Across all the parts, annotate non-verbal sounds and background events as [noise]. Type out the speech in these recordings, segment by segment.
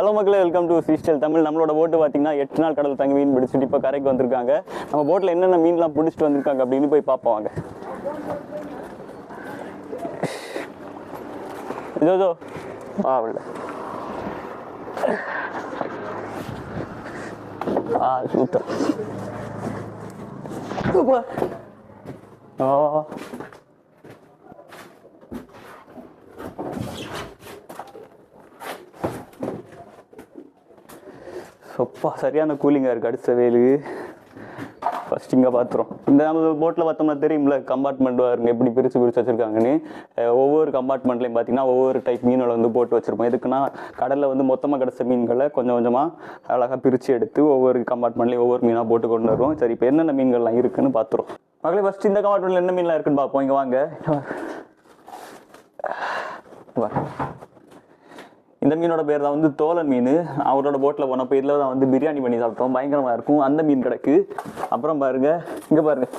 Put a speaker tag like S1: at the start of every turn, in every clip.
S1: Hello மக்களே welcome to சீஸ்டல் Tamil. நம்மளோட போட்டு பார்த்தீங்கன்னா எட்டு நாள் கடல் தங்கி மீன் பிடிச்சிட்டு இப்போ கரைக்கு வந்திருக்காங்க. நம்ம போட்டில் என்னென்ன மீன்லாம் பிடிச்சிட்டு வந்திருக்காங்க அப்படின்னு போய் பார்ப்பாங்க இதோ இதோ. ஆ உள்ள. ஆ சூத்தம் ஓ அப்பா சரியான கூலிங்காக இருக்குது அடுத்த வேலு. ஃபஸ்ட் இங்கே பார்த்துரும் இந்த நம்ம போட்டில் பார்த்தோம்னா தெரியும்ல கம்பார்ட்மெண்ட் பாருங்க எப்படி பிரித்து பிரித்து வச்சுருக்காங்கன்னு. ஒவ்வொரு கம்பார்ட்மெண்ட்லையும் பார்த்தீங்கன்னா ஒவ்வொரு டைப் மீன்களை வந்து போட்டு வச்சுருப்போம். எதுக்குன்னா கடலில் வந்து மொத்தமாக கிடச்ச மீன்களை கொஞ்சம் கொஞ்சமாக அழகாக பிரித்து எடுத்து ஒவ்வொரு கம்பார்ட்மெண்ட்லேயும் ஒவ்வொரு மீனாக போட்டு கொண்டு வருவோம். சரி இப்போ என்னென்ன மீன்கள்லாம் இருக்குன்னு பார்த்துரும் மகளே ஃபஸ்ட் இந்த கம்பார்ட்மெண்ட்டில் என்ன மீன்லாம் இருக்குன்னு பார்ப்போம் இங்கே வாங்க. இந்த மீனோட பேர் தான் வந்து தோலன் மீன். அவரோட போட்டில் போனப்போ இதில் தான் வந்து பிரியாணி பண்ணி சாப்பிட்டோம். பயங்கரமாக இருக்கும். அந்த மீன் கிடக்கு. அப்புறம் பாருங்க. இங்கே பாருங்கள்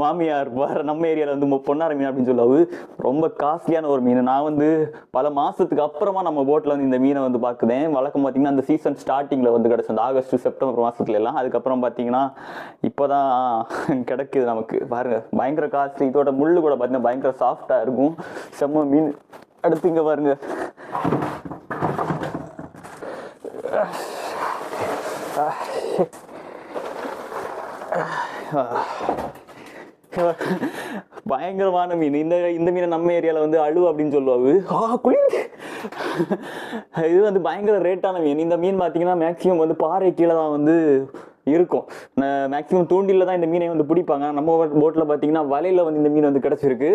S1: மாமியார் பாரு நம்ம ஏரியாவில் வந்து பொன்னார மீன் அப்படின்னு சொல்லவு ரொம்ப காஸ்ட்லியான ஒரு மீன். நான் வந்து பல மாதத்துக்கு அப்புறமா நம்ம போட்டில் வந்து இந்த மீனை வந்து பார்க்குதேன் வழக்கம் பார்த்தீங்கன்னா அந்த சீசன் ஸ்டார்டிங்கில் வந்து கிடச்சி அந்த ஆகஸ்ட் செப்டம்பர் மாதத்துல எல்லாம். அதுக்கப்புறம் பார்த்தீங்கன்னா இப்போ தான் கிடைக்குது நமக்கு. பாருங்க. பயங்கர காஸ்ட்லி. இதோட முள்ளு கூட பார்த்தீங்கன்னா பயங்கர சாஃப்டாக இருக்கும். செம்ம மீன். அடுத்து இங்கே பாருங்க. பயங்கரமான மீன். இந்த இந்த மீனை நம்ம ஏரியாவில் வந்து அழு அப்படின்னு சொல்லுவாங்க. ஆ குளிர். இது வந்து பயங்கர ரேட்டான மீன். இந்த மீன் பார்த்தீங்கன்னா மேக்ஸிமம் வந்து பாறை கீழே தான் வந்து இருக்கும். மேக்ஸிமம் தூண்டில தான் இந்த மீனை வந்து பிடிப்பாங்க. நம்ம போட்டில் பார்த்தீங்கன்னா வலையில் வந்து இந்த மீன் வந்து கிடச்சிருக்கு.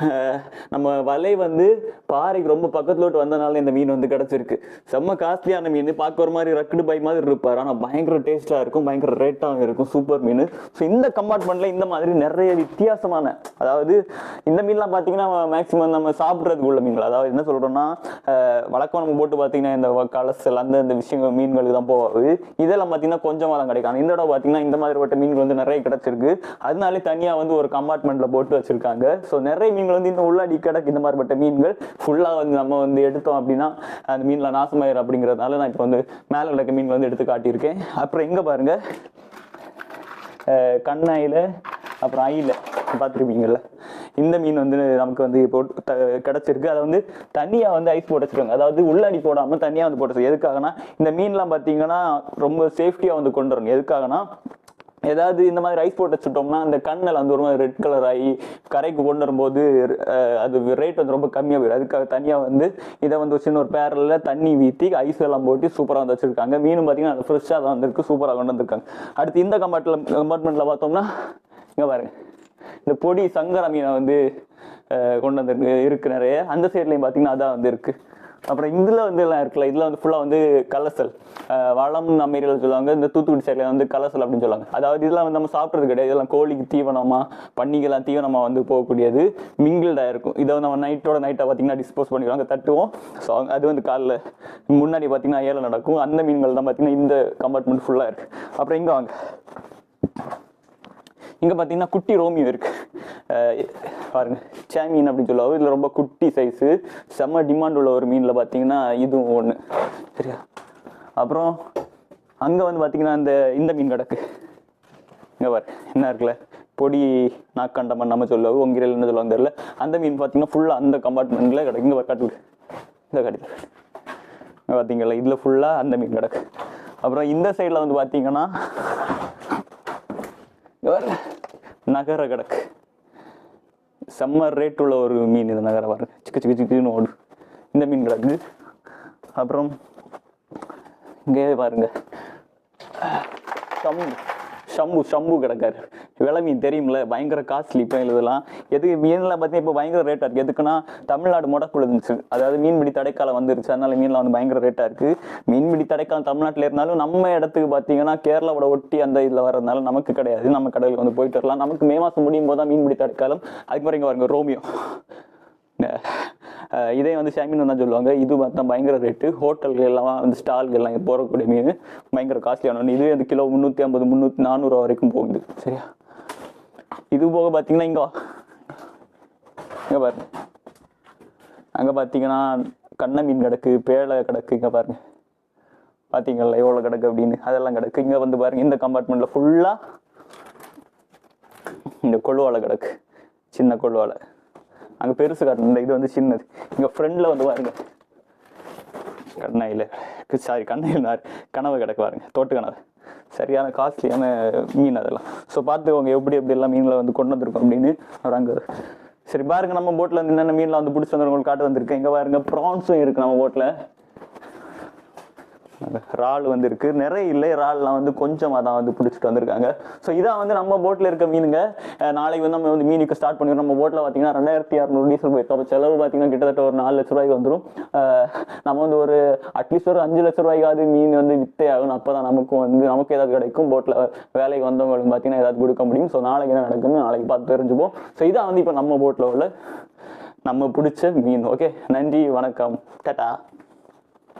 S1: [laughs] நம்ம வலை வந்து பாறைக்கு ரொம்ப பக்கத்துலோட்டு வந்தனால இந்த மீன் வந்து கிடச்சிருக்கு. செம்ம காஸ்ட்லியான மீன். பார்க்க ஒரு மாதிரி ரக்குடு பை மாதிரி இருப்பார். ஆனால் பயங்கர டேஸ்ட்டாக இருக்கும் பயங்கர ரேட்டாகவும் இருக்கும் சூப்பர் மீன். ஸோ இந்த கம்பார்ட்மெண்ட்டில் இந்த மாதிரி நிறைய வித்தியாசமான அதாவது இந்த மீன்லாம் பார்த்தீங்கன்னா மேக்ஸிமம் நம்ம சாப்பிட்றதுக்கு உள்ள மீன்கள். அதாவது என்ன சொல்கிறோம்னா வழக்கம் நம்ம போட்டு பார்த்தீங்கன்னா இந்த கலசல் அந்த இந்த விஷயங்கள் மீன்களுக்கு தான் போவாது. இதெல்லாம் பார்த்தீங்கன்னா கொஞ்சமாக தான் கிடைக்கும். இந்த இடம் பார்த்தீங்கன்னா இந்த மாதிரி பட்ட மீன்கள் வந்து நிறைய கிடச்சிருக்கு. அதனாலே தனியாக வந்து ஒரு கம்பார்ட்மெண்ட்டில் போட்டு வச்சிருக்காங்க. ஸோ நிறைய மீன்கள் வந்து இந்த உள்ளாடி கிடக்கு இந்த மாதிரிப்பட்ட மீன்கள். ஃபுல்லாக வந்து நம்ம வந்து எடுத்தோம் அப்படின்னா அந்த மீனில் நாசமாயிரும் அப்படிங்கிறதுனால நான் இப்போ வந்து மேலே கிடக்க மீன் வந்து எடுத்து காட்டியிருக்கேன். அப்புறம் எங்கே பாருங்கள் கண்ணாயில் அப்புறம் ஐயில் பார்த்துருப்பீங்கள்ல இந்த மீன் வந்து நமக்கு வந்து இப்போ கிடச்சிருக்கு கிடைச்சிருக்கு. அதை வந்து தனியாக வந்து ஐஸ் போட்டு வச்சிருக்காங்க. அதாவது உள்ளடி போடாமல் தனியாக வந்து போட்டு எதுக்காகனா இந்த மீன்லாம் பார்த்தீங்கன்னா ரொம்ப சேஃப்டியாக வந்து கொண்டு வரணும். எதுக்காகனா ஏதாவது இந்த மாதிரி ரைஸ் போட்டு வச்சுட்டோம்னா அந்த கண்ணில் வந்து ஒரு மாதிரி ரெட் கலர் ஆகி கரைக்கு கொண்டு வரும்போது அது ரேட் வந்து ரொம்ப கம்மியாக போயிடும். அதுக்காக தனியாக வந்து இதை வந்து சின்ன ஒரு பேரலில் தண்ணி வீத்தி ஐஸ் எல்லாம் போட்டு சூப்பராக வந்து வச்சுருக்காங்க. மீனும் பார்த்தீங்கன்னா ஃப்ரெஷ்ஷாக தான் வந்திருக்கு சூப்பராக கொண்டு வந்திருக்காங்க. அடுத்து இந்த கம்பார்ட்டில் கம்பார்ட்மெண்ட்டில் பார்த்தோம்னா இங்கே பாருங்கள் இந்த பொடி சங்கரா மீனை வந்து அஹ், கொண்டு வந்து இருக்கு நிறைய. அந்த சைட்லையும் பார்த்தீங்கன்னா அதான் வந்து இருக்கு. அப்புறம் இதில் வந்து எல்லாம் இருக்குல்ல இதில் வந்து ஃபுல்லாக வந்து கலசல். அஹ், வளம் நம்ம சொல்லுவாங்க இந்த தூத்துக்குடி சைடில் வந்து கலசல் அப்படின்னு சொல்லுவாங்க. அதாவது இதெல்லாம் வந்து நம்ம சாப்பிட்றது கிடையாது. இதெல்லாம் கோழிக்கு தீவனமாக பண்ணிக்கெல்லாம் தீவனமாக வந்து போகக்கூடியது. மிங்கிள்டாக இருக்கும். இதை வந்து நம்ம நைட்டோட நைட்டாக பார்த்தீங்கன்னா டிஸ்போஸ் பண்ணிடுவாங்க தட்டுவோம். ஸோ அது வந்து காலைல முன்னாடி பார்த்தீங்கன்னா ஏழை நடக்கும். அந்த மீன்கள் தான் பார்த்தீங்கன்னா இந்த கம்பார்ட்மெண்ட் ஃபுல்லாக இருக்குது அப்புறம் இங்கே வாங்க. இங்கே பார்த்தீங்கன்னா குட்டி ரோமியோ இருக்கு. பாருங்க பாருங்க. சாமீன் அப்படின்னு சொல்லுவாங்க. இதில் ரொம்ப குட்டி சைஸு செம்ம டிமாண்ட் உள்ள ஒரு மீனில் பார்த்தீங்கன்னா இதுவும் ஒன்று சரியா? அப்புறம் அங்கே வந்து பார்த்தீங்கன்னா இந்த இந்த மீன் கிடக்கு. இங்கே பாரு என்ன இருக்குல்ல? பொடி நாக்கண்டமன் நம்ம சொல்லுவாங்க உங்கிரல் என்ன சொல்லுவாங்க தெரியல. அந்த மீன் பார்த்தீங்கன்னா ஃபுல்லாக அந்த கம்பார்ட்மெண்ட்டில் கிடக்கு. இங்கே கட்டுக்கு இந்த கட்டில். பார்த்தீங்களா இதில் ஃபுல்லாக அந்த மீன் கிடக்கு. அப்புறம் இந்த சைடில் வந்து பார்த்தீங்கன்னா இங்க நகர கிடக்கு. செம்ம ரேட் உள்ள ஒரு மீன் இது நகர வர சிக்கு சிக்கு சிக்குன்னு ஓடு. இந்த மீன் கிடக்கு. அப்புறம் இங்கே பாருங்க. சம்பு ஷம்பு ஷம்பு கிடக்காரு. விலை மீன் தெரியும்ல பயங்கர காஸ்ட்லி இப்போ இதெல்லாம். எதுக்கு மீன்லாம் பார்த்தீங்கன்னா இப்போ பயங்கர ரேட்டாக இருக்குது எதுக்குன்னா தமிழ்நாடு முடக்குள்ள இருந்துச்சு. அதாவது மீன்பிடி தடைக்காலம் வந்துருச்சு. அதனால மீன்லாம் வந்து பயங்கர ரேட்டாக இருக்குது மீன்பிடி தடைக்காலம் தமிழ்நாட்டில் இருந்தாலும் நம்ம இடத்துக்கு பார்த்தீங்கன்னா கேரளாவோட ஒட்டி அந்த இதில் வரதுனால நமக்கு கிடையாது. நம்ம கடலுக்கு வந்து போயிட்டு வரலாம். நமக்கு மே மாதம் முடியும் போது தான் மீன்பிடி தடைக்காலம். அதுக்கு மாதிரி இங்கே பாருங்க ரோமியோ. இதே வந்து ஷாமின் தான் சொல்லுவாங்க. இது பார்த்தா பயங்கர ரேட்டு ஹோட்டல்கள் எல்லாம் வந்து ஸ்டால்கள்லாம் போகக்கூடிய மீன் பயங்கர காஸ்ட்லியான ஒன்று இதுவே வந்து கிலோ முந்நூற்றி ஐம்பது முந்நூற்றி நானூறுரூவா வரைக்கும் போகுது. சரியா? இது போக பார்த்தீங்கன்னா இங்கே இங்கே பாருங்க. அங்கே பார்த்தீங்கன்னா கண்ணை மீன் கிடக்கு பேழை கிடக்கு இங்கே பாருங்க. பார்த்தீங்களா எவ்வளோ கிடக்கு அப்படின்னு? அதெல்லாம் கிடக்கு. இங்கே வந்து பாருங்க இந்த கம்பார்ட்மெண்ட்டில் ஃபுல்லாக இந்த கொழுவாலை கிடக்கு. சின்ன கொழுவாலை அங்கே பெருசு காட்டணும். இந்த இது வந்து சின்னது. இங்கே ஃப்ரெண்டில் வந்து பாருங்க. கண்ணையில். சாரி கண்ணையில் கனவு கிடக்கு பாருங்க. தோட்டு கனவு. சரியான காஸ்ட்லியான மீன் அதெல்லாம். ஸோ பார்த்துக்கோங்க எப்படி எப்படி எல்லாம் மீன்களை வந்து கொண்டு வந்திருக்கோம் அப்படின்னு. அவர் அங்கே சரி பாருங்க நம்ம போட்டில் வந்து என்னென்ன மீன்லாம் வந்து பிடிச்சி வந்து உங்களுக்கு காட்டு வந்திருக்கேன். இங்கே பாருங்க ப்ரான்ஸும் இருக்குது நம்ம போட்டில் இறால் வந்து நிறைய இல்லை இறால்லாம் வந்து கொஞ்சமாக தான் வந்து பிடிச்சிட்டு வந்திருக்காங்க. ஸோ இதான் வந்து நம்ம போட்டில் இருக்க மீனுங்க. நாளைக்கு வந்து நம்ம வந்து மீனுக்கு ஸ்டார்ட் பண்ணிடுறோம். நம்ம போட்டில் பார்த்தீங்கன்னா ரெண்டாயிரத்தி இரநூறு டீசல் போயிருக்கோம் அப்போ செலவு பார்த்தீங்கன்னா கிட்டத்தட்ட ஒரு நாலு லட்ச ரூபாய்க்கு வந்துடும் நம்ம வந்து ஒரு அட்லீஸ்ட் ஒரு அஞ்சு லட்ச ரூபாய்க்காவது மீன் வந்து வித்தே ஆகணும். அப்போ தான் நமக்கும் வந்து நமக்கு ஏதாவது கிடைக்கும். போட்டில் வேலைக்கு வந்தவங்களுக்கு பார்த்தீங்கன்னா ஏதாவது கொடுக்க முடியும். ஸோ நாளைக்கு என்ன நடக்குன்னு நாளைக்கு பார்த்து தெரிஞ்சுப்போம். ஸோ இதான் வந்து இப்போ நம்ம போட்டில் உள்ள நம்ம பிடிச்ச மீன். ஓகே நன்றி வணக்கம். டட்டா.